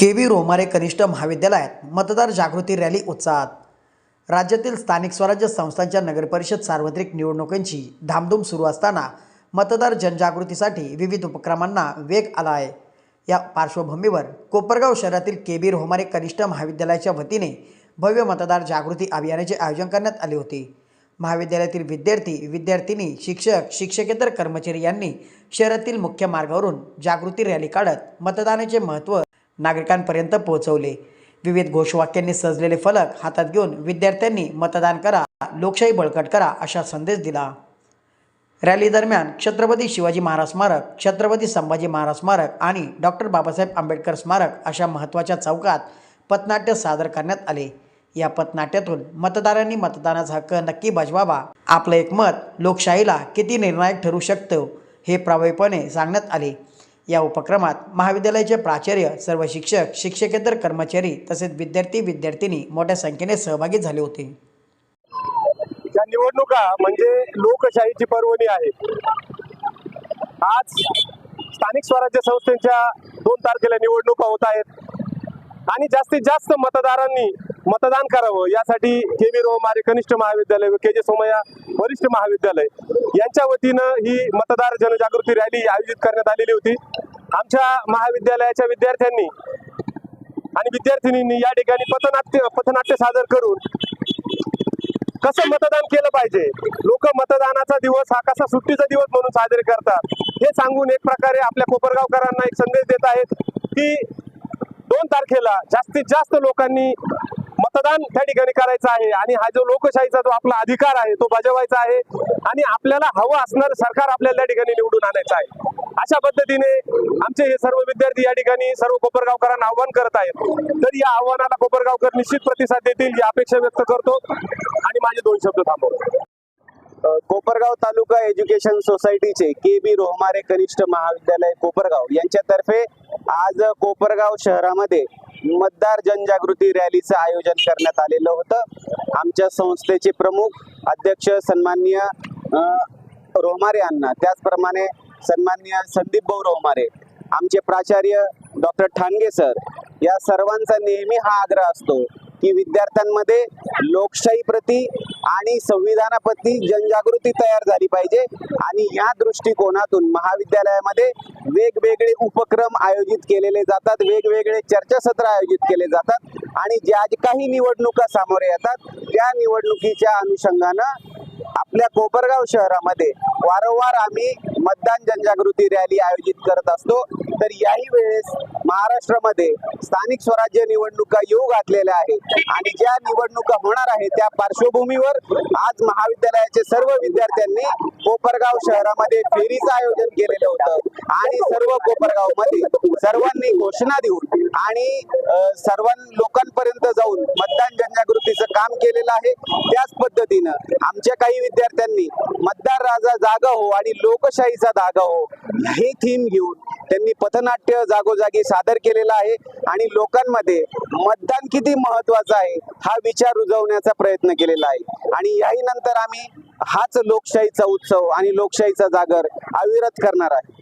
K V Romare कनिष्ठ महाविद्यालयात मतदार जागृती रॅली उत्साहात राज्यातील स्थानिक स्वराज्य संस्थांच्या नगरपरिषद सार्वत्रिक निवडणुकांची धामधूम सुरू असताना मतदार जनजागृतीसाठी विविध उपक्रमांना वेग आला आहे या पार्श्वभूमीवर कोपरगाव शहरातील के बी रोमारे कनिष्ठ महाविद्यालयाच्या वतीने भव्य मतदार जागृती अभियानाचे आयोजन करण्यात आले होते. महाविद्यालयातील विद्यार्थी विद्यार्थिनी शिक्षक शिक्षकेतर कर्मचारी यांनी शहरातील मुख्य मार्गावरून जागृती रॅली काढत मतदानाचे महत्त्व नागरिकांपर्यंत पोहोचवले. विविध घोषवाक्यांनी सजलेले फलक हातात घेऊन विद्यार्थ्यांनी मतदान करा लोकशाही बळकट करा असा संदेश दिला. रॅली दरम्यान छत्रपती शिवाजी महाराज स्मारक छत्रपती संभाजी महाराज स्मारक आणि डॉक्टर बाबासाहेब आंबेडकर स्मारक अशा महत्त्वाच्या चौकात पथनाट्य सादर करण्यात आले. या पथनाट्यातून मतदारांनी मतदानाचा हक्क नक्की बजवावा. आपलं एक मत लोकशाहीला किती निर्णायक ठरू शकतं हे प्रभावीपणे सांगण्यात आले. या उपक्रमात महाविद्यालयाचे प्राचार्य सर्व शिक्षक शिक्षकेतर कर्मचारी तसेच विद्यार्थी विद्यार्थिनी मोठ्या संख्येने सहभागी झाले होते. या निवडणुका म्हणजे लोकशाहीची पर्वणी आहे आज स्थानिक स्वराज्य संस्थेच्या दोन तारखेला निवडणुका होत आहेत. आणि जास्तीत जास्त मतदारांनी मतदान करावं. यासाठी के व्ही रोमारे कनिष्ठ महाविद्यालय व के जे सोमय्या वरिष्ठ महाविद्यालय यांच्या वतीनं ही मतदार जनजागृती रॅली आयोजित करण्यात आलेली होती. आमच्या महाविद्यालयाच्या विद्यार्थ्यांनी आणि विद्यार्थिनींनी या ठिकाणी पथनाट्य पथनाट्य सादर करून कसं मतदान केलं पाहिजे? लोक मतदानाचा दिवस हा कसा सुट्टीचा दिवस म्हणून साजरे करतात? हे सांगून एक प्रकारे आपल्या कोपरगावकरांना एक संदेश देत आहेत की दोन तारखेला जास्तीत जास्त लोकांनी मतदान त्या ठिकाणी करायचं आहे. आणि हा जो लोकशाहीचा जो आपला अधिकार आहे तो बजावायचा आहे. आणि आपल्याला हवं असणार सरकार आपल्याला त्या ठिकाणी निवडून आणायचं आहे. अशा पद्धतीने आमचे हे सर्व विद्यार्थी या ठिकाणी सर्व कोपरगावकरांना आव्हान करत आहेत. तर या आव्हानाला कोपरगावकर निश्चित प्रतिसाद देतील ही अपेक्षा व्यक्त करतो. आणि माझे दोन शब्द थांबवतो. कोपरगाव तालुका एज्युकेशन सोसायटीचे के बी रोहमारे कनिष्ठ महाविद्यालय कोपरगाव यांच्यातर्फे आज कोपरगाव शहरामध्ये मतदार जनजागृती रॅलीचं आयोजन करण्यात आलेलं होतं. आमच्या संस्थेचे प्रमुख अध्यक्ष सन्माननीय रोमारे रोहमारे अण्णा. त्याचप्रमाणे सन्माननीय संदीप भाऊ रोमारे आमचे प्राचार्य डॉक्टर ठाणगे सर. या सर्वांचा नेहमी हा आग्रह असतो की विद्यार्थ्यांमध्ये लोकशाहीप्रती आणि संविधानाप्रती जनजागृती तयार झाली पाहिजे. आणि या दृष्टिकोनातून महाविद्यालयामध्ये वेगवेगळे उपक्रम आयोजित केलेले जातात. वेगवेगळे चर्चासत्र आयोजित केले जातात. आणि ज्या काही निवडणुका सामोरे येतात त्या निवडणुकीच्या अनुषंगानं आपल्या कोपरगाव शहरामध्ये वारंवार आम्ही मतदान जनजागृती रॅली आयोजित करत असतो. तर याही वेळेस महाराष्ट्रामध्ये स्थानिक स्वराज्य निवडणुका येऊ घातलेल्या आहेत. आणि ज्या निवडणुका होणार आहेत त्या पार्श्वभूमीवर आज महाविद्यालयाचे सर्व विद्यार्थ्यांनी कोपरगाव शहरामध्ये फेरीचं आयोजन केलेलं होतं. आणि सर्व कोपरगावमध्ये सर्वांनी घोषणा देऊन आणि सर्व लोकांपर्यंत जाऊन मतदान जनजागृतीचं काम केलेलं आहे. त्याच पद्धतीनं आमच्या काही विद्यार्थ्यांनी मतदार राजा जागा हो आणि लोकशाहीचा धागा हो ही थीम घेऊन त्यांनी पथनाट्य जागोजागी सादर केलेला आहे आणि लोकांमध्ये मतदान किती महत्वाचं आहे हा विचार रुजवण्याचा प्रयत्न केलेला आहे. आणि याही नंतर आम्ही हाच लोकशाहीचा उत्सव आणि लोकशाहीचा जागर अविरत करणार आहे.